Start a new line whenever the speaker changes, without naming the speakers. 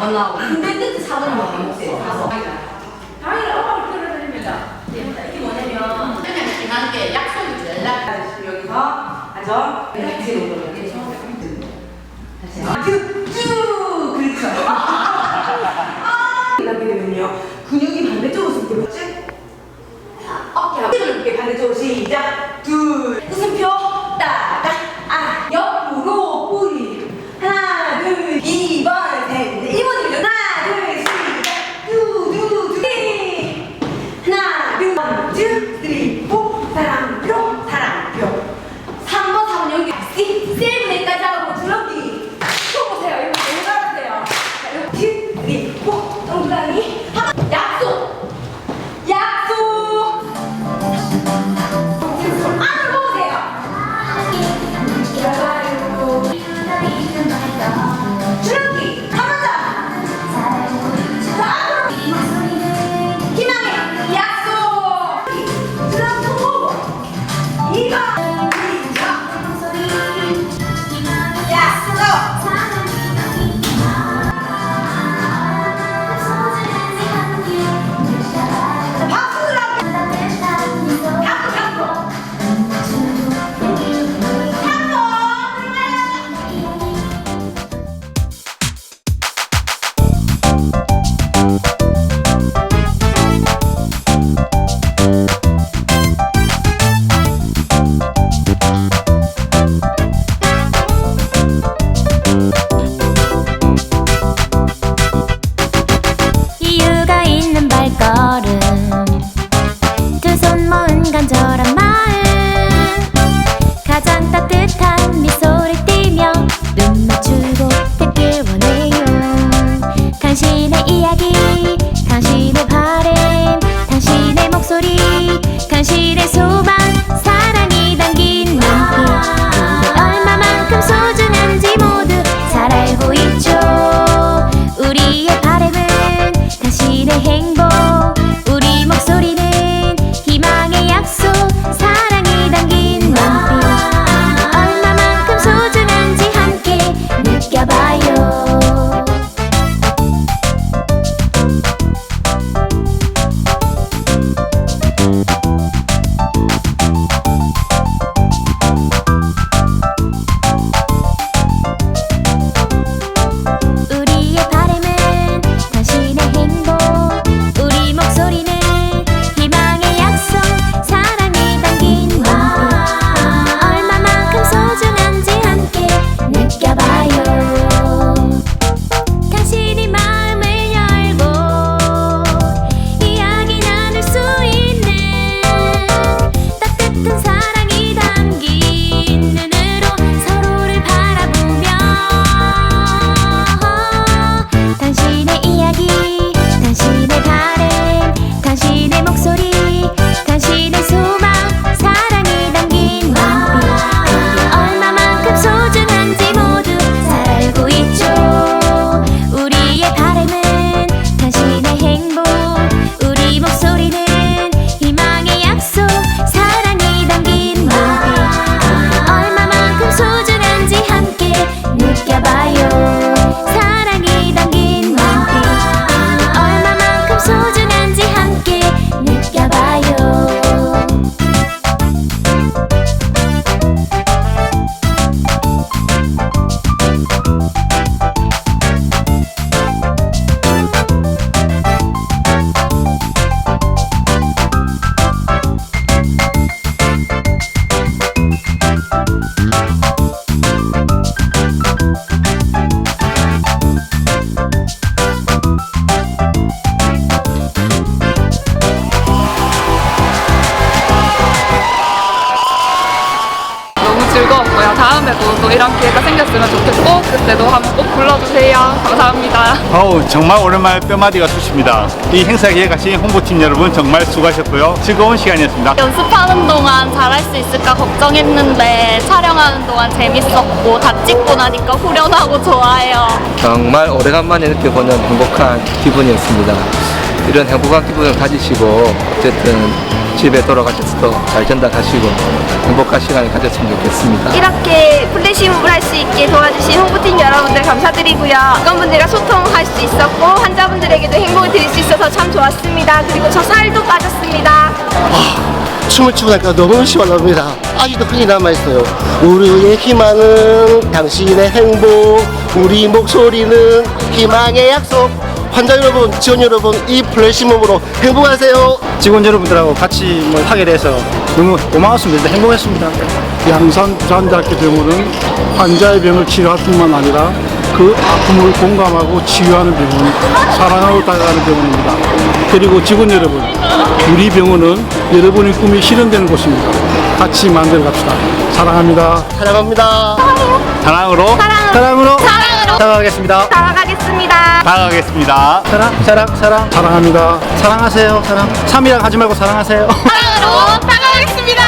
안 올라오고. 근데 끝에 4번이 먹었어요. 4번
당연히 엄마를 끌어들입니다. 네, 그러니까 이게 뭐냐면 선생님 지난 게 약속이 연락 여기서 앉아 네, 이렇게 놓고 이게 처음에 쭉쭉 아, 그렇죠. 아, 이렇게 되면요. 근육이
반대쪽으로 쓰고 쭉. 어깨 앞쪽으로 이렇게 반대쪽으로 시작. 때도 한번 꼭 불러주세요. 감사합니다.
어우 정말 오랜만에 뼈마디가 쑤십니다. 이 행사에 가신 홍보팀 여러분 정말 수고하셨고요. 즐거운 시간이었습니다.
연습하는 동안 잘할 수 있을까 걱정했는데 촬영하는 동안 재밌었고 다 찍고 나니까 후련하고 좋아요.
정말 오래간만에 느껴보는 행복한 기분이었습니다. 이런 행복한 기분을 가지시고 어쨌든 집에 돌아가셔서도 잘 전달하시고 행복한 시간을 가졌으면 좋겠습니다.
이렇게 플래시몹을 할 수 있게 도와주신 홍보팀 여러분들 감사드리고요. 직원분들과 소통할 수 있었고 환자분들에게도 행복을 드릴 수 있어서 참 좋았습니다. 그리고 저 살도 빠졌습니다.
춤을 추고 나니까 너무 시원합니다. 아직도 흔히 남아있어요. 우리의 희망은 당신의 행복, 우리 목소리는 희망의 약속, 환자 여러분, 지원 여러분, 이 플래시 몸으로 행복하세요.
직원 여러분들하고 같이 뭐 하게 돼서 너무 고마웠습니다. 행복했습니다.
양산 부산대학교 병원은 환자의 병을 치료할 뿐만 아니라 그 아픔을 공감하고 치유하는 병원, 사랑하고 다가가는 병원입니다. 그리고 직원 여러분, 우리 병원은 여러분의 꿈이 실현되는 곳입니다. 같이 만들어 갑시다. 사랑합니다.
사랑합니다.
사랑으로
사랑으로
사랑으로
사랑하겠습니다.
살아가겠습니다.
다가가겠습니다.
사랑, 사랑, 사랑.
사랑합니다.
사랑하세요. 사랑. 3이랑 하지 말고 사랑하세요.
사랑으로 살아가겠습니다.